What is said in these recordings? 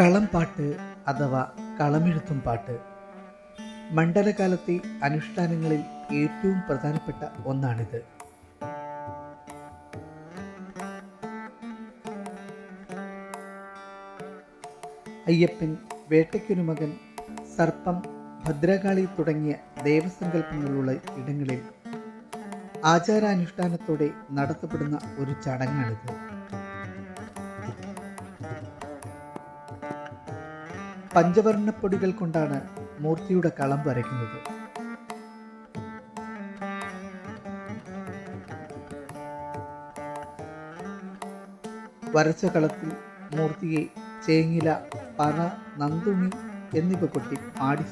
കളം പാട്ട് അഥവാ കളമെഴുത്തും പാട്ട് മണ്ഡലകാലത്തെ അനുഷ്ഠാനങ്ങളിൽ ഏറ്റവും പ്രധാനപ്പെട്ട ഒന്നാണിത്. അയ്യപ്പൻ വേട്ടയ്ക്കൊരു മകൻ സർപ്പം ഭദ്രകാളി തുടങ്ങിയ ദേവസങ്കല്പങ്ങളുള്ള ഇടങ്ങളിൽ ആചാരാനുഷ്ഠാനത്തോടെ നടത്തപ്പെടുന്ന ഒരു ചടങ്ങാണിത്. പഞ്ചവർണപ്പൊടികൾ കൊണ്ടാണ് മൂർത്തിയുടെ കളം വരയ്ക്കുന്നത്. വരച്ച കളത്തിൽ മൂർത്തിയെ ചേങ്ങില പറ നന്ദുണി എന്നിവ കൊട്ടി പാടി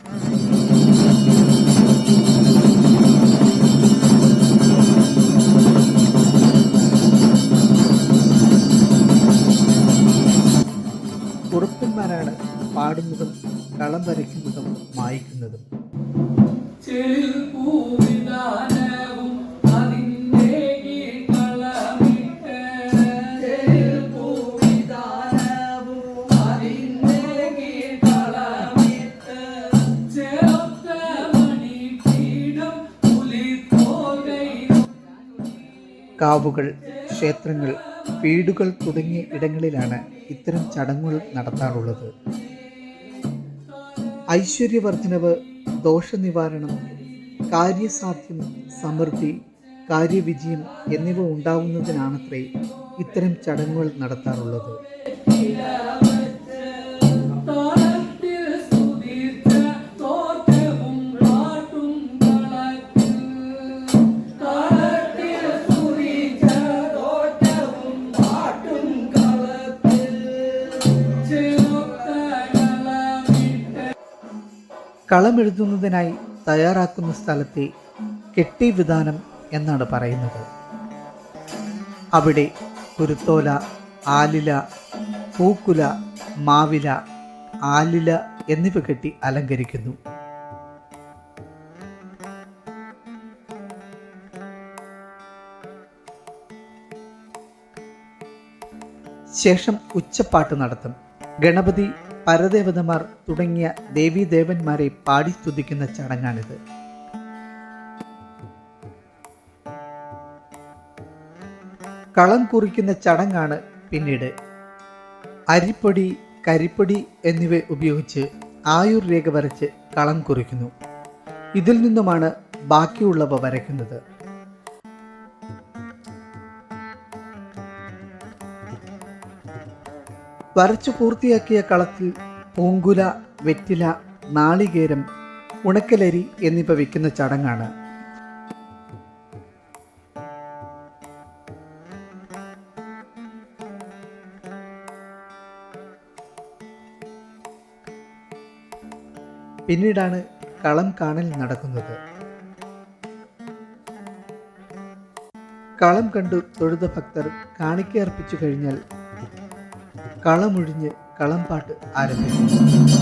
പാടുന്നതും കളം വരയ്ക്കുന്നതും മായ്ക്കുന്നതും. കാവുകൾ ക്ഷേത്രങ്ങൾ വീടുകൾ തുടങ്ങിയ ഇടങ്ങളിലാണ് ഇത്തരം ചടങ്ങുകൾ നടത്താറുള്ളത്. ഐശ്വര്യവർദ്ധനവ് ദോഷനിവാരണം കാര്യസാധ്യം സമൃദ്ധി കാര്യവിജയം എന്നിവ ഉണ്ടാവുന്നതിനാണത്രേ ഇത്തരം ചടങ്ങുകൾ നടത്താറുള്ളത്. കളമെഴുതുന്നതിനായി തയ്യാറാക്കുന്ന സ്ഥലത്തെ കെട്ടിവിധാനം എന്നാണ് പറയുന്നത്. അവിടെ കുരുത്തോല ആലില പൂക്കുല മാവില ആലില എന്നിവ കെട്ടി അലങ്കരിക്കുന്നു. ശേഷം ഉച്ചപ്പാട്ട് നടത്തും. ഗണപതി പരദേവതമാർ തുടങ്ങിയ ദേവീദേവന്മാരെ പാടി സ്തുതിക്കുന്ന ചടങ്ങാണിത്. കളം കുറിക്കുന്ന ചടങ്ങാണ് പിന്നീട്. അരിപ്പൊടി കരിപ്പൊടി എന്നിവ ഉപയോഗിച്ച് ആയുർ രേഖ വരച്ച് കളം കുറിക്കുന്നു. ഇതിൽ നിന്നുമാണ് ബാക്കിയുള്ളവ വരയ്ക്കുന്നത്. വരച്ചു പൂർത്തിയാക്കിയ കളത്തിൽ പൂങ്കുല വെറ്റില നാളികേരം ഉണക്കലരി എന്നിവ വയ്ക്കുന്ന ചടങ്ങാണ്. പിന്നീടാണ് കളം കാണൽ നടക്കുന്നത്. കളം കണ്ടു തൊഴുത ഭക്തർ കാണിക്കയർപ്പിച്ചു കഴിഞ്ഞാൽ കളമൊഴിഞ്ഞ് കളംപാട്ട് ആരംഭിക്കും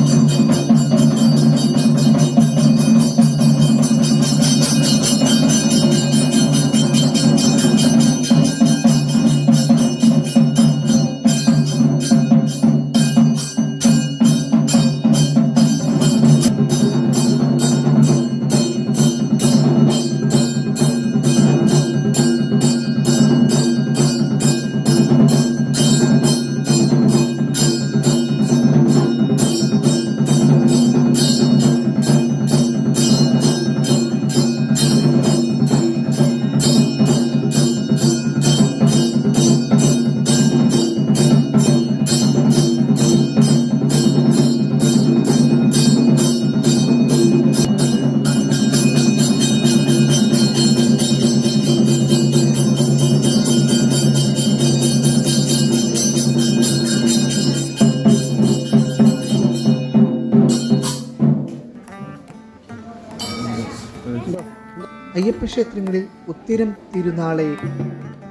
അയ്യപ്പ ക്ഷേത്രങ്ങളിൽ ഉത്തിരം തിരുനാളെ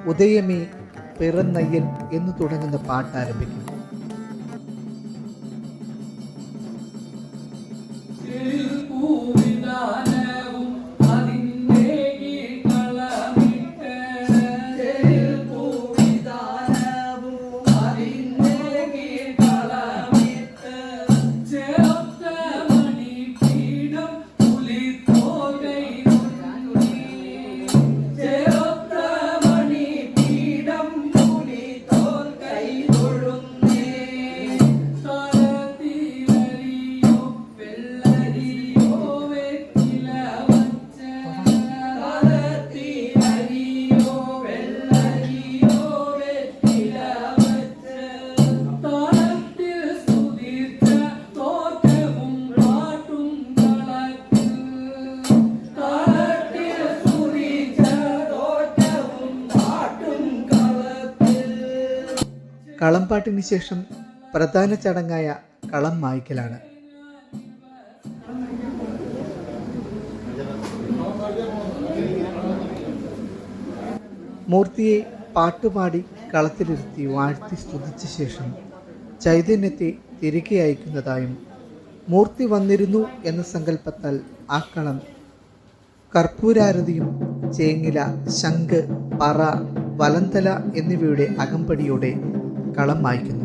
ഉദയമേ പിറന്നയ്യൻ എന്ന് തുടങ്ങുന്ന പാട്ട് ആരംഭിക്കും കളംപാട്ടിന് ശേഷം പ്രധാന ചടങ്ങായ കളം മായ്ക്കലാണ്. മൂർത്തിയെ പാട്ടുപാടി കളത്തിലിരുത്തി വാഴ്ത്തി സ്തുതിച്ച ശേഷം ചൈതന്യത്തെ തിരികെ അയക്കുന്നതായും മൂർത്തി വന്നിരുന്നു എന്ന സങ്കല്പത്താൽ ആ കളം കർപ്പൂരാരതിയും ചേങ്ങില ശംഖ് പറ വലന്തല എന്നിവയുടെ അകമ്പടിയോടെ കളം മായ്ക്കുന്നു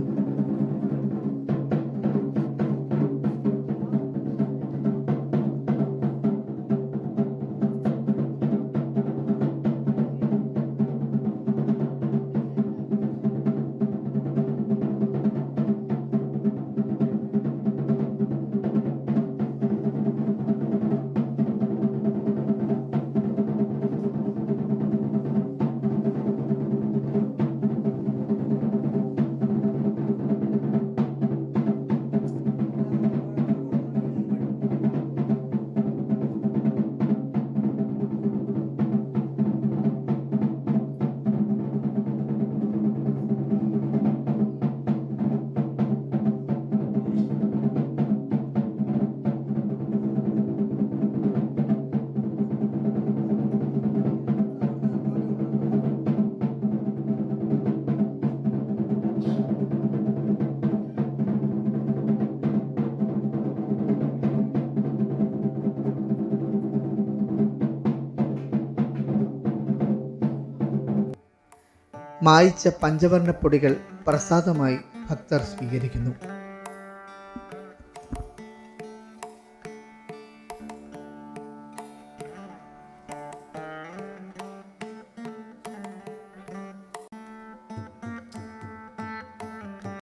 മായിച്ച പഞ്ചവർണപ്പൊടികൾ പ്രസാദമായി ഭക്തർ സ്വീകരിക്കുന്നു.